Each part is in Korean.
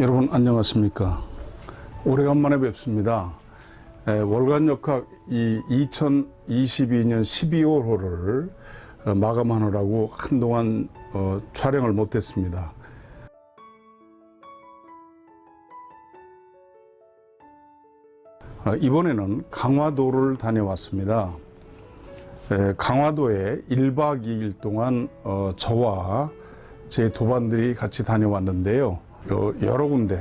여러분 안녕하십니까? 오래간만에 뵙습니다. 에, 월간역학 이 2022년 12월호를 어, 마감하느라고 한동안 어, 촬영을 못했습니다. 어, 이번에는 강화도를 다녀왔습니다. 에, 강화도에 1박 2일 동안 어, 저와 제 도반들이 같이 다녀왔는데요. 요- 여러 군데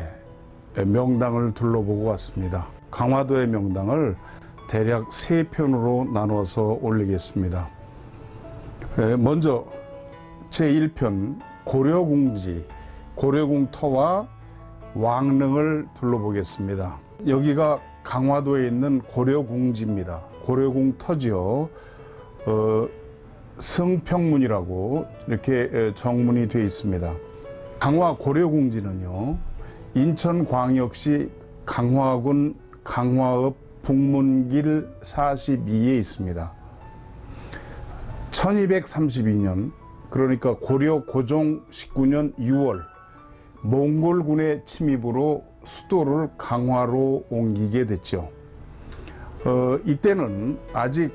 명당을 둘러보고 왔습니다. 강화도의 명당을 대략 세 편으로 나눠서 올리겠습니다. 에, 먼저 제 1편 고려궁지, 고려궁터와 왕릉을 둘러보겠습니다. 여기가 강화도에 있는 고려궁지입니다. 고려궁터지요. 어, 성평문이라고 이렇게 에, 정문이 되어 있습니다. 강화 고려궁지는요, 인천광역시 강화군 강화읍 북문길 42에 있습니다. 1232년, 그러니까 고려 고종 19년 6월, 몽골군의 침입으로 수도를 강화로 옮기게 됐죠. 어, 이때는 아직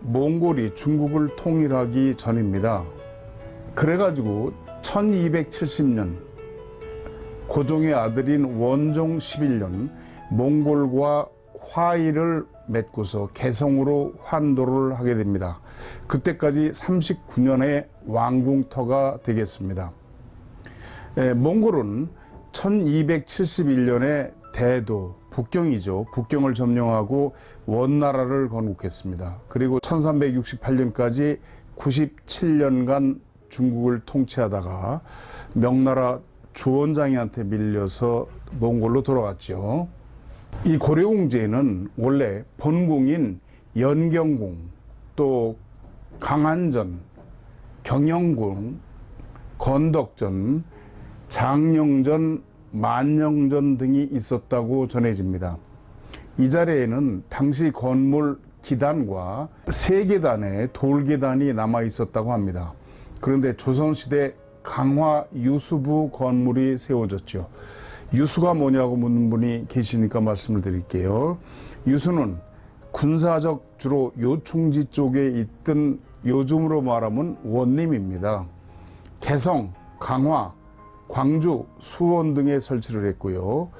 몽골이 중국을 통일하기 전입니다. 그래가지고 1270년 고종의 아들인 원종 11년 몽골과 화의를 맺고서 개성으로 환도를 하게 됩니다. 그때까지 39년의 왕궁터가 되겠습니다. 에, 몽골은 1271년에 대도 북경이죠. 북경을 점령하고 원나라를 건국했습니다. 그리고 1368년까지 97년간 중국을 통치하다가 명나라 주원장이한테 밀려서 몽골로 돌아갔죠. 이 고려궁제는 원래 본궁인 연경궁, 또 강한전, 경영궁, 건덕전, 장영전, 만영전 등이 있었다고 전해집니다. 이 자리에는 당시 건물 기단과 세 계단의 돌 계단이 남아 있었다고 합니다. 그런데 조선시대 강화 유수부 건물이 세워졌죠. 유수가 뭐냐고 묻는 분이 계시니까 말씀을 드릴게요. 유수는 군사적 주로 요충지 쪽에 있던 요즘으로 말하면 원림입니다. 개성, 강화, 광주, 수원 등에 설치를 했고요.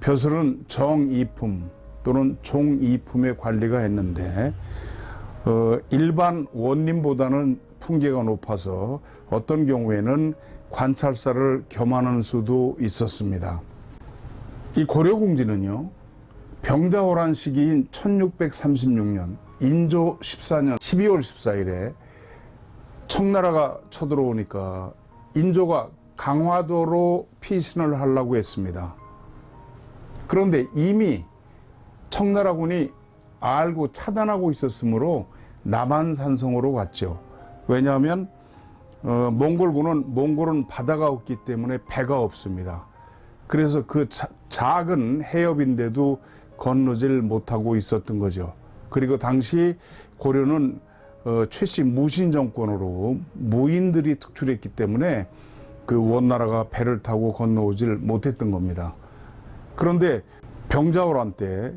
벼슬은 정이품 또는 종이품의 관리가 했는데 어, 일반 원림보다는 풍계가 높아서 어떤 경우에는 관찰사를 겸하는 수도 있었습니다. 이 고려궁지는요, 병자호란 시기인 1636년 인조 14년 12월 14일에 청나라가 쳐들어오니까 인조가 강화도로 피신을 하려고 했습니다. 그런데 이미 청나라군이 알고 차단하고 있었으므로 남한산성으로 갔죠. 왜냐하면 어, 몽골군은 몽골은 바다가 없기 때문에 배가 없습니다. 그래서 그 자- 작은 해협인데도 건너질 못하고 있었던 거죠. 그리고 당시 고려는 어, 최씨 무신 정권으로 무인들이 특출했기 때문에 그 원나라가 배를 타고 건너오질 못했던 겁니다. 그런데 병자호란 때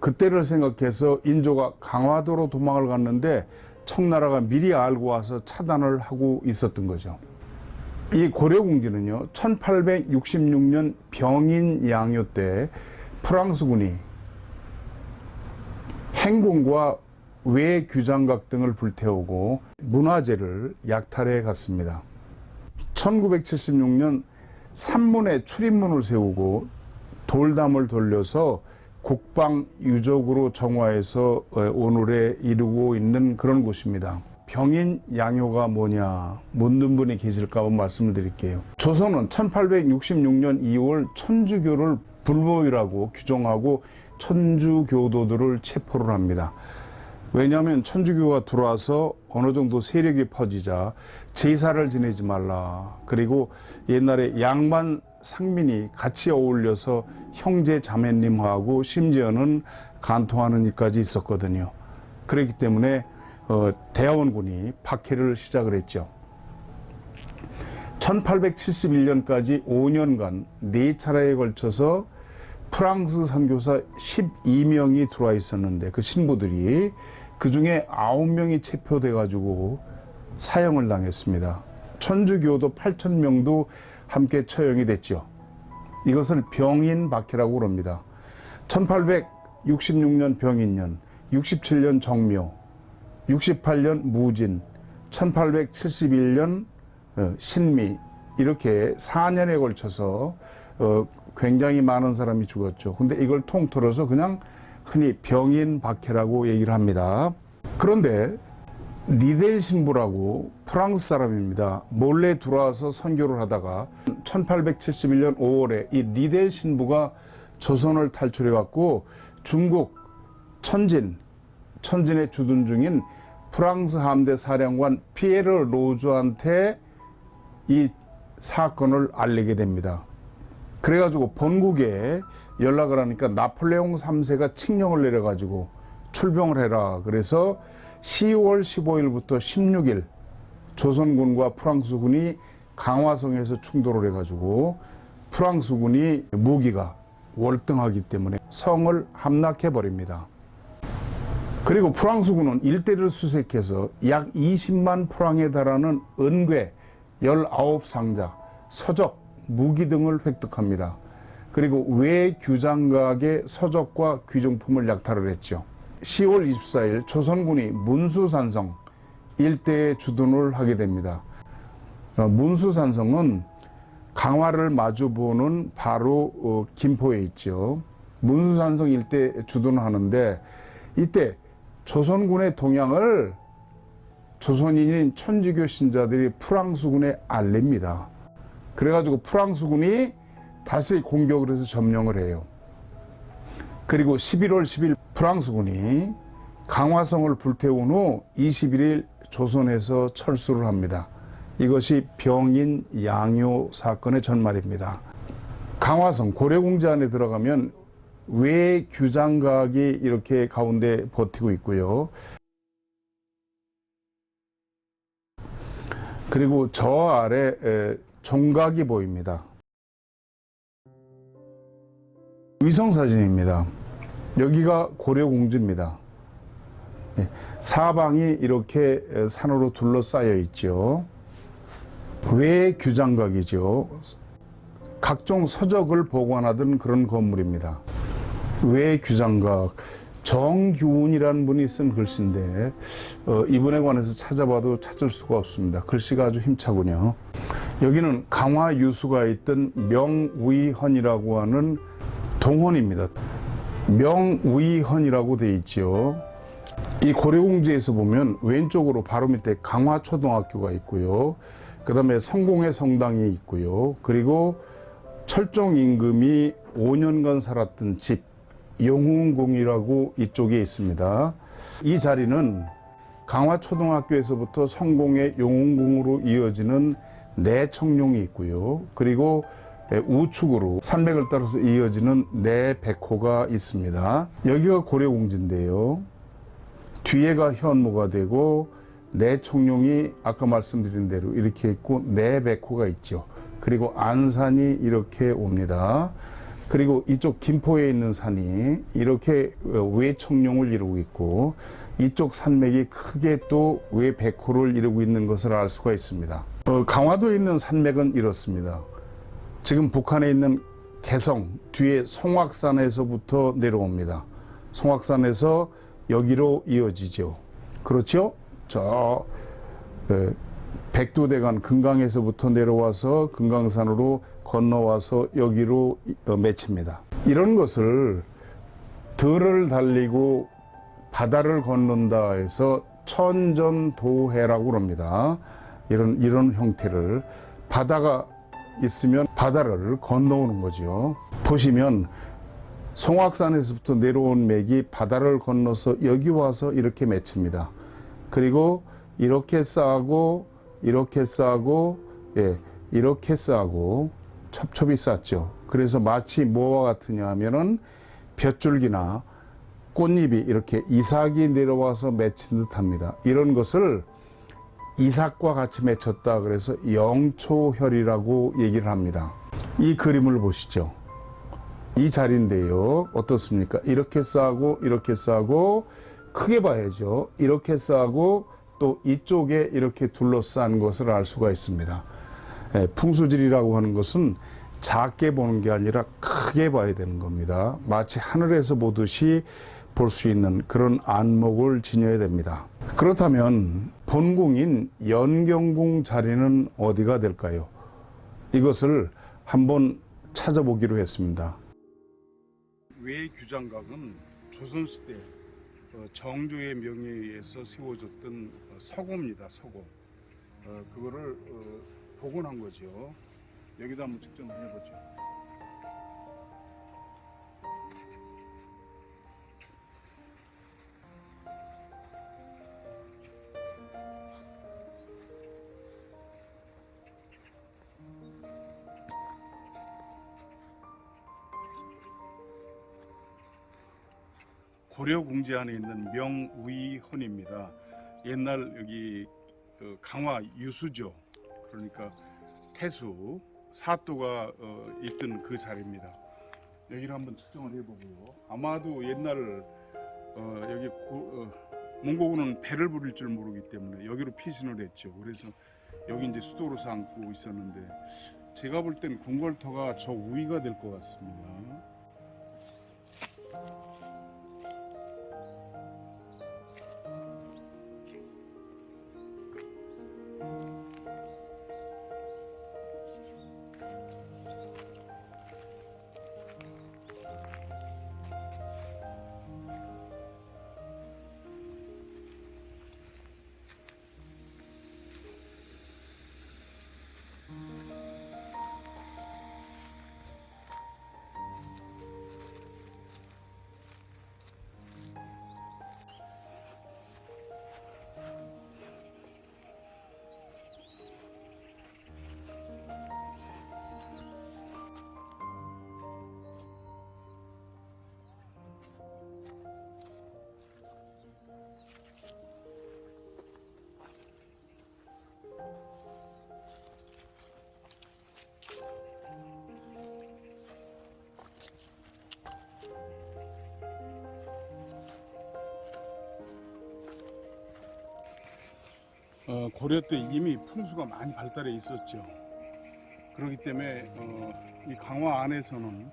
그때를 생각해서 인조가 강화도로 도망을 갔는데 청나라가 미리 알고 와서 차단을 하고 있었던 거죠. 이 고려궁지는요, 1866년 병인 양요 때 프랑스군이 행궁과 외규장각 등을 불태우고 문화재를 약탈해 갔습니다. 1976년 산문에 출입문을 세우고 돌담을 돌려서 국방 유적으로 정화해서 어, 오늘에 이르고 있는 그런 곳입니다. 병인 양요가 뭐냐 묻는 분이 계실까 봐 말씀을 드릴게요. 조선은 1866년 2월 천주교를 불법이라고 규정하고 천주교도들을 체포를 합니다. 왜냐하면 천주교가 들어와서 어느 정도 세력이 퍼지자 제사를 지내지 말라. 그리고 옛날에 양반 상민이 같이 어울려서 형제 자매님하고 심지어는 간통하는 일까지 있었거든요. 그렇기 때문에 어, 대학원군이 박해를 시작을 했죠. 1871년까지 5년간 네 차례에 걸쳐서 프랑스 선교사 12명이 들어와 있었는데 그 신부들이 그 중에 9명이 체포돼 가지고 사형을 당했습니다. 천주교도 8천 명도 함께 처형이 됐죠. 이것을 병인 박해라고 그럽니다. 1866년 병인년, 67년 정묘, 68년 무진, 1871년 어, 신미 이렇게 4년에 걸쳐서 어, 굉장히 많은 사람이 죽었죠. 근데 이걸 통틀어서 그냥 흔히 병인 박해라고 얘기를 합니다. 그런데 리델 신부라고 프랑스 사람입니다. 몰래 들어와서 선교를 하다가 1871년 5월에 이 리델 신부가 조선을 탈출해 갖고 중국 천진 천진에 주둔 중인 프랑스 함대 사령관 피에르 로즈한테 이 사건을 알리게 됩니다. 그래가지고 본국에 연락을 하니까 나폴레옹 3세가 칙령을 내려가지고 출병을 해라. 그래서 10월 15일부터 16일 조선군과 프랑스군이 강화성에서 충돌을 해가지고 프랑스군이 무기가 월등하기 때문에 성을 함락해 버립니다. 그리고 프랑스군은 일대를 수색해서 약 20만 프랑에 달하는 은괴 19상자, 서적, 무기 등을 획득합니다. 그리고 외규장각의 서적과 귀중품을 약탈을 했죠. 10월 24일 조선군이 문수산성 일대에 주둔을 하게 됩니다. 어, 문수산성은 강화를 마주보는 바로 어, 김포에 있죠. 문수산성 일대 주둔하는데 이때 조선군의 동향을 조선인인 천주교 신자들이 프랑스군에 알립니다. 그래가지고 프랑스군이 다시 공격을 해서 점령을 해요. 그리고 11월 10일 프랑스군이 강화성을 불태운 후 21일 조선에서 철수를 합니다. 이것이 병인 양요 사건의 전말입니다. 강화성 고려공지 안에 들어가면 외규장각이 이렇게 가운데 버티고 있고요. 그리고 저 아래 에, 종각이 보입니다. 위성 사진입니다. 여기가 고려공주입니다. 예, 사방이 이렇게 에, 산으로 둘러싸여 있죠. 외 규장각이죠. 각종 서적을 보관하던 그런 건물입니다. 외 규장각 정규운이라는 분이 쓴 글씨인데 어, 이분에 관해서 찾아봐도 찾을 수가 없습니다. 글씨가 아주 힘차군요. 여기는 강화 유수가 있던 명우이헌이라고 하는 동헌입니다. 명우이헌이라고 돼 있지요. 이 고려공지에서 보면 왼쪽으로 바로 밑에 강화초등학교가 있고요. 그 다음에 성공회 성당이 있고요. 그리고 철종 임금이 5년간 살았던 집 영웅궁이라고 이쪽에 있습니다. 이 자리는 강화초등학교에서부터 성공의 영웅궁으로 이어지는 내청룡이 있고요. 그리고 우측으로 산맥을 따라서 이어지는 내백호가 있습니다. 여기가 고려공지인데요. 뒤에가 현무가 되고 내청룡이 아까 말씀드린 대로 이렇게 있고 내백호가 있죠. 그리고 안산이 이렇게 옵니다. 그리고 이쪽 김포에 있는 산이 이렇게 외청룡을 이루고 있고 이쪽 산맥이 크게 또 외백호를 이루고 있는 것을 알 수가 있습니다. 어, 강화도에 있는 산맥은 이렇습니다. 지금 북한에 있는 개성 뒤에 송악산에서부터 내려옵니다. 송악산에서 여기로 이어지죠. 그렇죠? 저 에, 백두대간 금강에서부터 내려와서 금강산으로 건너와서 여기로 어, 맺힙니다. 이런 것을 들을 달리고 바다를 건넌다 해서 천전도해라고 합니다. 이런 이런 형태를 바다가 있으면 바다를 건너오는 거죠. 보시면 송악산에서부터 내려온 맥이 바다를 건너서 여기 와서 이렇게 맺힙니다. 그리고 이렇게 쌓고 이렇게 쌓고 예, 이렇게 쌓고 첩첩이 쌓죠. 그래서 마치 뭐와 같으냐 하면은 볕줄기나 꽃잎이 이렇게 이삭이 내려와서 맺힌 듯 합니다. 이런 것을 이삭과 같이 맺혔다 그래서 영초혈이라고 얘기를 합니다. 이 그림을 보시죠. 이 자리인데요. 어떻습니까? 이렇게 싸고 이렇게 싸고 크게 봐야죠. 이렇게 싸고 또 이쪽에 이렇게 둘러싼 것을 알 수가 있습니다. 예, 풍수질이라고 하는 것은 작게 보는 게 아니라 크게 봐야 되는 겁니다. 마치 하늘에서 보듯이 볼 수 있는 그런 안목을 지녀야 됩니다. 그렇다면 본궁인 연경궁 자리는 어디가 될까요? 이것을 한번 찾아보기로 했습니다. 외규장각은 조선시대 어, 정조의 명에 의해서 세워졌던 어, 서고입니다. 서고. 어, 그거를 어, 복원한 거죠. 여기다 한번 측정을 해보죠. 고려 궁지 안에 있는 명우이헌입니다. 옛날 여기 어, 강화 유수죠. 그러니까 태수 사또가 어, 있던 그 자리입니다. 여기를 한번 측정을 해보고요. 아마도 옛날 어, 여기 몽고군은 배를 부릴 줄 모르기 때문에 여기로 피신을 했죠. 그래서 여기 이제 수도로 삼고 있었는데 제가 볼 땐 궁궐터가 저 우위가 될 것 같습니다. 어, 고려 때 이미 풍수가 많이 발달해 있었죠. 그렇기 때문에 어, 이 강화 안에서는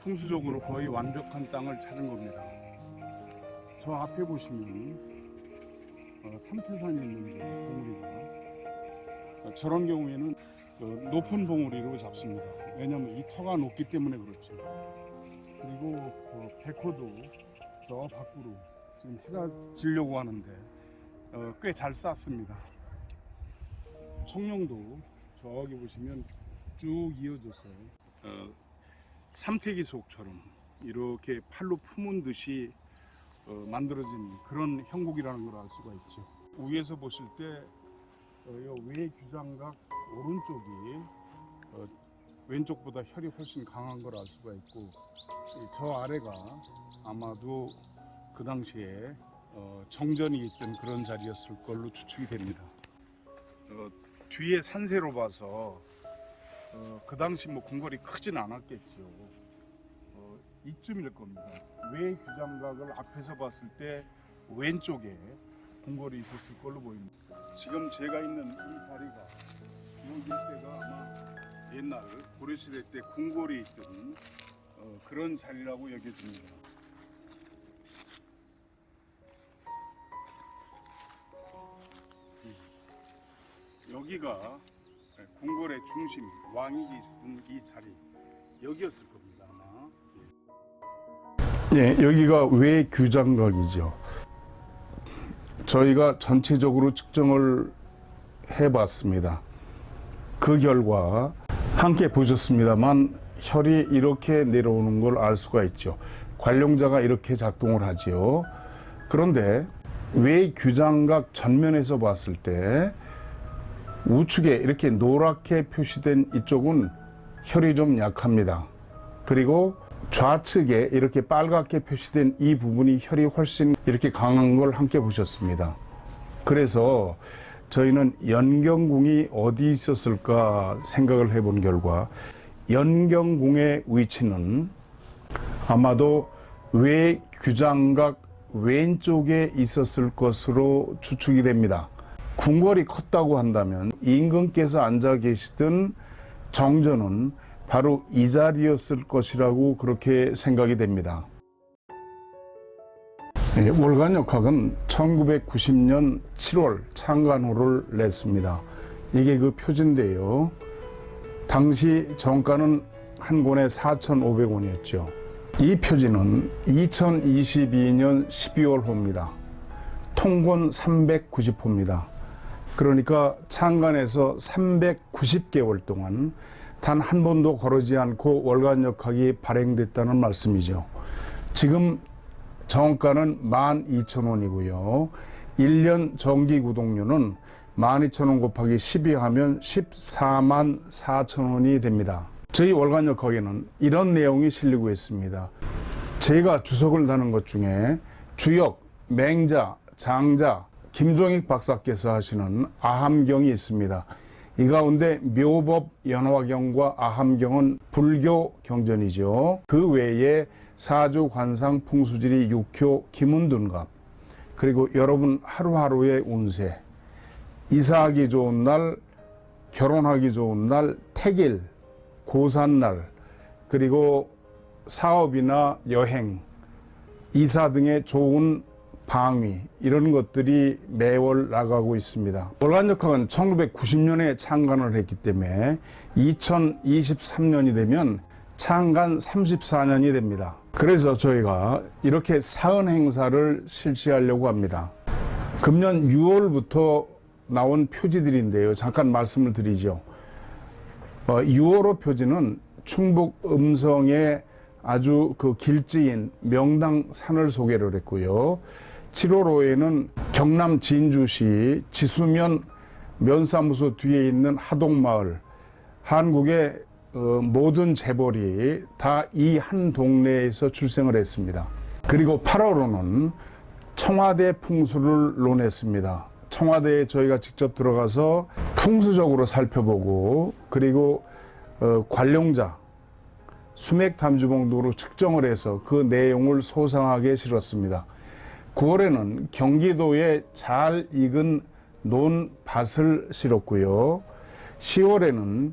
풍수적으로 거의 완벽한 땅을 찾은 겁니다. 저 앞에 보시면 어, 삼태산이 있는데 봉우리가 어, 저런 경우에는 그 높은 봉우리로 잡습니다. 왜냐하면 이 터가 높기 때문에 그렇죠. 그리고 그 백호도 저 밖으로 지금 해가 지려고 하는데 어, 꽤잘 쌌습니다. 청룡도 저기 보시면 쭉 이어져서 어, 삼태기 속처럼 이렇게 팔로 품은 듯이 어, 만들어진 그런 형국이라는 걸 알 수가 있죠. 위에서 보실 때 어, 이 외규장각 오른쪽이 어, 왼쪽보다 혈이 훨씬 강한 걸 알 수가 있고 이저 아래가 아마도 그 당시에 어, 정전이 있던 그런 자리였을 걸로 추측이 됩니다. 어, 뒤에 산세로 봐서 어, 그 당시 뭐 궁궐이 크진 않았겠죠. 어, 이쯤일 겁니다. 왜 규장각을 앞에서 봤을 때 왼쪽에 궁궐이 있었을 걸로 보입니다. 지금 제가 있는 이 자리가 이 일대가 아마 옛날 고려시대 때 궁궐이 있던 어, 그런 자리라고 여겨집니다. 여기가 궁궐의 중심, 왕이 있던 이 자리 여기였을 겁니다. 아마. 예, 여기가 왜 규장각이죠. 저희가 전체적으로 측정을 해봤습니다. 그 결과 함께 보셨습니다만 혈이 이렇게 내려오는 걸 알 수가 있죠. 관룡자가 이렇게 작동을 하지요. 그런데 왜 규장각 전면에서 봤을 때 우측에 이렇게 노랗게 표시된 이쪽은 혈이 좀 약합니다. 그리고 좌측에 이렇게 빨갛게 표시된 이 부분이 혈이 훨씬 이렇게 강한 걸 함께 보셨습니다. 그래서 저희는 연경궁이 어디 있었을까 생각을 해본 결과 연경궁의 위치는 아마도 외 규장각 왼쪽에 있었을 것으로 추측이 됩니다. 궁궐이 컸다고 한다면 임금께서 앉아 계시던 정전은 바로 이 자리였을 것이라고 그렇게 생각이 됩니다. 예, 월간 역학은 1990년 7월 창간호를 냈습니다. 이게 그 표지인데요. 당시 정가는 한 권에 4,500원이었죠. 이 표지는 2022년 12월 호입니다. 통권 390호입니다. 그러니까 창간에서 390개월 동안 단 한 번도 거르지 않고 월간 역학이 발행됐다는 말씀이죠. 지금 정가는 12,000원이고요. 1년 정기 구독료는 12,000원 곱하기 12 하면 14만 4천원이 됩니다. 저희 월간 역학에는 이런 내용이 실리고 있습니다. 제가 주석을 다는 것 중에 주역, 맹자, 장자, 김종익 박사께서 하시는 아함경이 있습니다. 이 가운데 묘법 연화경과 아함경은 불교 경전이죠. 그 외에 사주 관상 풍수지리 육효 기문둔갑 그리고 여러분 하루하루의 운세 이사하기 좋은 날 결혼하기 좋은 날 태길 고산날 그리고 사업이나 여행 이사 등의 좋은 방위 이런 것들이 매월 나가고 있습니다. 월간역학은 1990년에 창간을 했기 때문에 2023년이 되면 창간 34년이 됩니다. 그래서 저희가 이렇게 사은 행사를 실시하려고 합니다. 금년 6월부터 나온 표지들인데요. 잠깐 말씀을 드리죠. 어, 6월호 표지는 충북 음성의 아주 그 길지인 명당 산을 소개를 했고요. 7월호에는 경남 진주시 지수면 면사무소 뒤에 있는 하동마을 한국의 어, 모든 재벌이 다 이 한 동네에서 출생을 했습니다. 그리고 8월호는 청와대 풍수를 논했습니다. 청와대에 저희가 직접 들어가서 풍수적으로 살펴보고 그리고 어, 관룡자 수맥 탐주봉도로 측정을 해서 그 내용을 소상하게 실었습니다. 9월에는 경기도에 잘 익은 논밭을 실었고요. 10월에는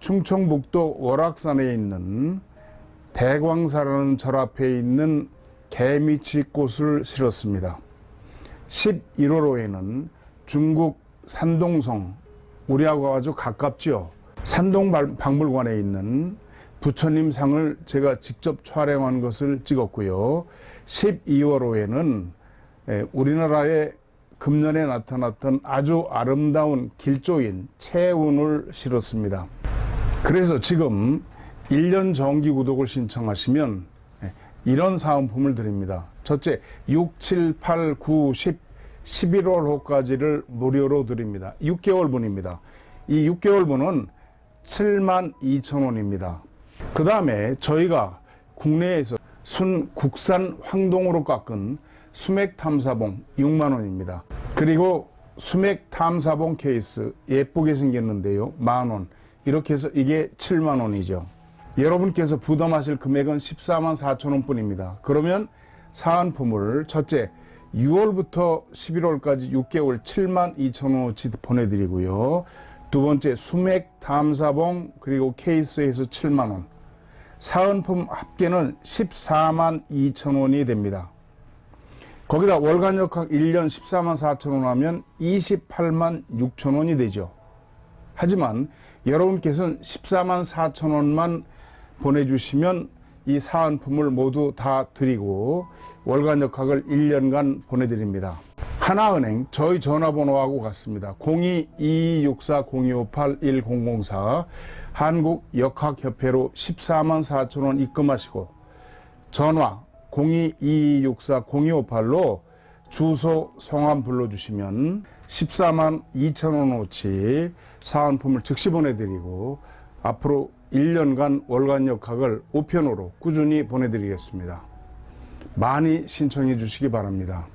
충청북도 월악산에 있는 대광사라는 절 앞에 있는 개미치 꽃을 실었습니다. 11월호에는 중국 산동성, 우리하고 아주 가깝죠. 산동 박물관에 있는 부처님 상을 제가 직접 촬영한 것을 찍었고요. 12월호에는 우리나라의 금년에 나타났던 아주 아름다운 길조인 채운을 실었습니다. 그래서 지금 1년 정기 구독을 신청하시면 이런 사은품을 드립니다. 첫째, 6, 7, 8, 9, 10, 11월호까지를 무료로 드립니다. 6개월 분입니다. 이 6개월 분은 7만 2천 원입니다. 그 다음에 저희가 국내에서 순 국산 황동으로 깎은 수맥 탐사봉 6만 원입니다. 그리고 수맥 탐사봉 케이스 예쁘게 생겼는데요. 만 원. 이렇게 해서 이게 7만 원이죠. 여러분께서 부담하실 금액은 14만 4천 원뿐입니다. 그러면 사은품을 첫째 6월부터 11월까지 6개월 7만 2천 원어치 보내드리고요. 두 번째 수맥 탐사봉 그리고 케이스에서 7만 원. 사은품 합계는 14만 2천 원이 됩니다. 거기다 월간 역학 1년 14만 4천 원 하면 28만 6천 원이 되죠. 하지만 여러분께서는 14만 4천 원만 보내주시면 이 사은품을 모두 다 드리고 월간 역학을 1년간 보내드립니다. 하나은행 저희 전화번호하고 같습니다. 02-2264-0258-1004 한국역학협회로 14만 4천 원 입금하시고 전화 02-2264-0258로 주소 성함 불러주시면 14만 2천 원어치 사은품을 즉시 보내드리고 앞으로 1년간 월간 역학을 우편으로 꾸준히 보내드리겠습니다. 많이 신청해 주시기 바랍니다.